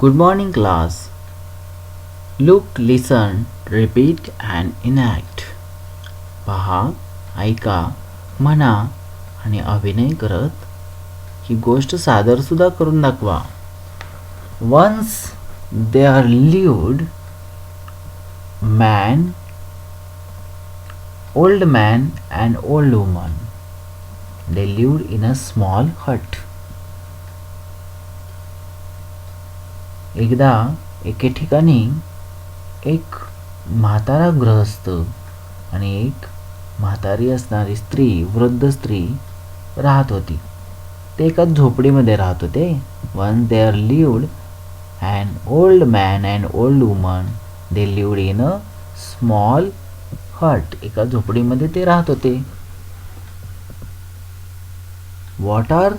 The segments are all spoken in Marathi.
Good morning, class. Look, listen, repeat and enact. पहा ऐका म्हणा आणि अभिनय करत ही गोष्ट सादर सुद्धा करून दाखवा once they are lived man old man and old woman they lived in a small hut एकदा एके ठिकाणी एक म्हातारा गृहस्थ आणि एक म्हातारी असणारी स्त्री वृद्ध स्त्री राहत होती. ते एका झोपडीमध्ये राहत होते. One they are lived and old man and old woman they lived in a small hut एका झोपडीमध्ये ते राहत होते. What are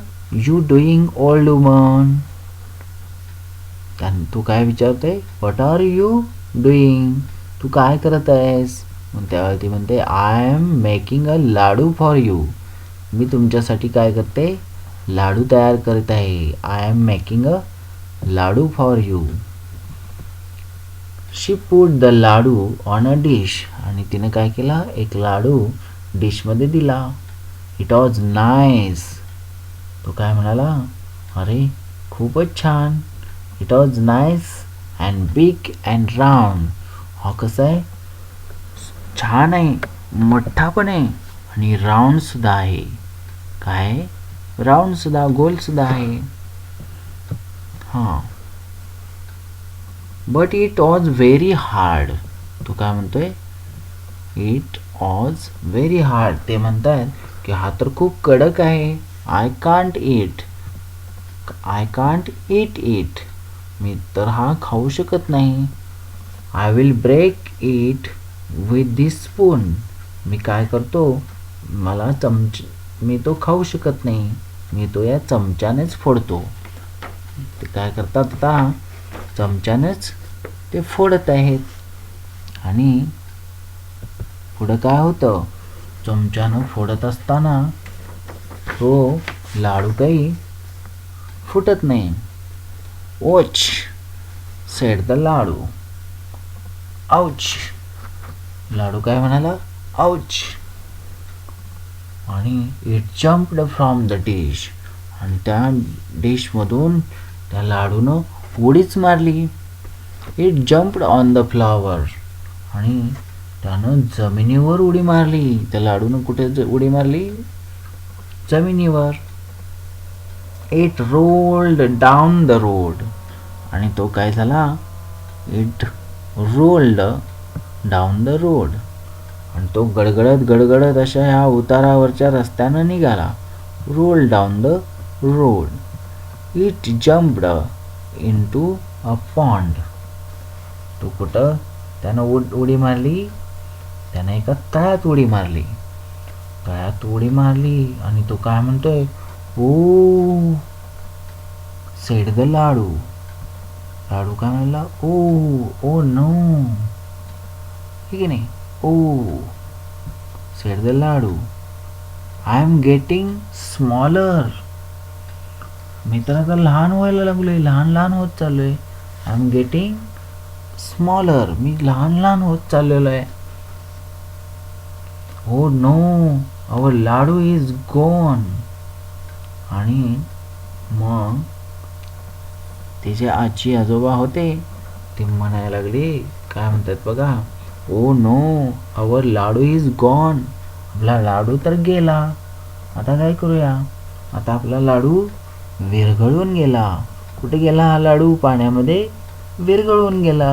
you doing old woman तू काय विचारते व्हॉट आर यू डुईंग तू काय करत आहेस? मग त्यावेळी ती म्हणते I am making a laddoo for you मी तुमच्यासाठी काय करते? लाडू तयार करत आहे. I am making a laddoo for you she put the laddoo on a dish आणि तिने काय केला? एक लाडू डिशमध्ये दिला. इट वॉज नाईस तो काय म्हणाला? अरे खूपच छान. It was nice and big and round हा कसं आहे छान आहे मोठा पण आहे आणि राऊंड सुद्धा आहे काय राऊंड सुद्धा गोल सुद्धा आहे हाँ। But it was very hard तो काय म्हणतोय? इट वॉज़ व्हेरी हार्ड ते म्हणतात की हा तर खूप कडक आहे. I can't eat I can't eat it मी तर हा खाऊ शकत नाही. I will break it with this spoon मी काय करतो? मला चमच मी तो खाऊ शकत नाही. मी तो या चमच्यानेच फोडतो. ते काय करतात आता? चमच्यानेच ते फोडत आहेत. आणि पुढं काय होतं? चमच्यानं फोडत असताना तो लाडू काही फुटत नाही. Ouch said the laddu ouch laddu काय म्हणाला? आऊच आणि it jumped from the dish आणि त्या डिशमधून त्या लाडूनं उडीच मारली. It jumped on the flower आणि त्यानं जमिनीवर उडी मारली. त्या लाडूनं कुठे उडी मारली? जमिनीवर. It rolled down the road आणि तो काय झाला? It rolled down the road आणि तो गडगडत गडगडत अशा ह्या उतारावरच्या रस्त्यानं निघाला. Roll down the road it jumped into a pond तो कुठं? त्यानं उड उडी मारली. त्यानं एका तळ्यात उडी मारली. तळ्यात उडी मारली. आणि तो काय म्हणतोय? ओ सेड द लाडू. लाडू काय म्हणला? Oh oh no. ठीक आहे नाही? ओ said the ladoo. I am getting smaller मी तर आता लहान व्हायला लागलोय. लहान लहान होत चाललोय. आय एम गेटिंग स्मॉलर मी लहान लहान होत चाललेलो आहे. हो no. Our ladoo is gone आणि मग तिचे आजी आजोबा होते ते म्हणायला लागले काय म्हणतात बघा ओ no our ladoo is gone आपला लाडू तर गेला. आता काय करूया? आता आपला लाडू विरघळून गेला. कुठे गेला हा लाडू? पाण्यामध्ये विरघळून गेला.